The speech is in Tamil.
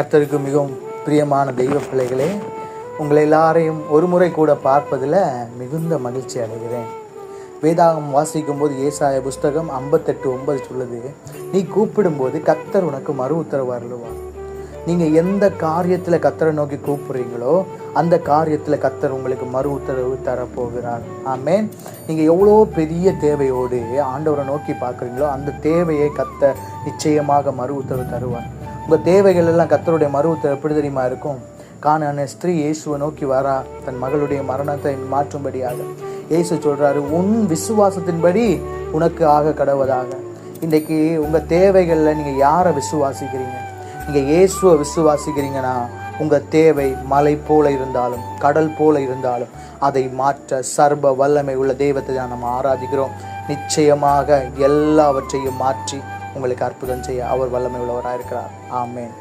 கர்த்தருக்கு மிகவும் பிரியமான தெய்வ பிள்ளைகளே உங்களை எல்லாரையும் ஒரு முறை கூட பார்ப்பதில் மிகுந்த மகிழ்ச்சி அடைகிறேன். வேதாகம் வாசிக்கும் போது ஏசாய புஸ்தகம் ஐம்பத்தெட்டு ஒன்பது சொல்லுது நீ கூப்பிடும்போது கத்தர் உனக்கு மறு உத்தரவு அருளுவார். நீங்கள் எந்த காரியத்தில் கத்தரை நோக்கி கூப்பிடுறீங்களோ அந்த காரியத்தில் கத்தர் உங்களுக்கு மறு உத்தரவு தரப்போகிறார். ஆமேன். நீங்கள் எவ்வளோ பெரிய தேவையோடு ஆண்டவரை நோக்கி பார்க்குறீங்களோ அந்த தேவையை கத்தர் நிச்சயமாக மறு உத்தரவு தருவார். உங்கள் தேவைகள் எல்லாம் கத்தருடைய மருவத்தில் எப்படி தெரியுமா இருக்கும்? காணான ஸ்திரீ இயேசுவை நோக்கி வரா தன் மகளுடைய மரணத்தை மாற்றும்படியாக. இயேசு சொல்கிறாரு உன் விசுவாசத்தின்படி உனக்கு ஆக கடவதாக இன்றைக்கு உங்கள் தேவைகளில் நீங்கள் யாரை விசுவாசிக்கிறீங்க? நீங்கள் இயேசுவை விசுவாசிக்கிறீங்கன்னா உங்கள் தேவை மலை போல இருந்தாலும் கடல் போல இருந்தாலும் அதை மாற்ற சர்வ வல்லமை உள்ள தெய்வத்தை தான் நம்ம ஆராதிக்கிறோம். நிச்சயமாக எல்லாவற்றையும் மாற்றி உங்களுக்கு அற்புதம் செய்ய அவர் வல்லமை உள்ளவராக இருக்கிறார் ஆமேன்.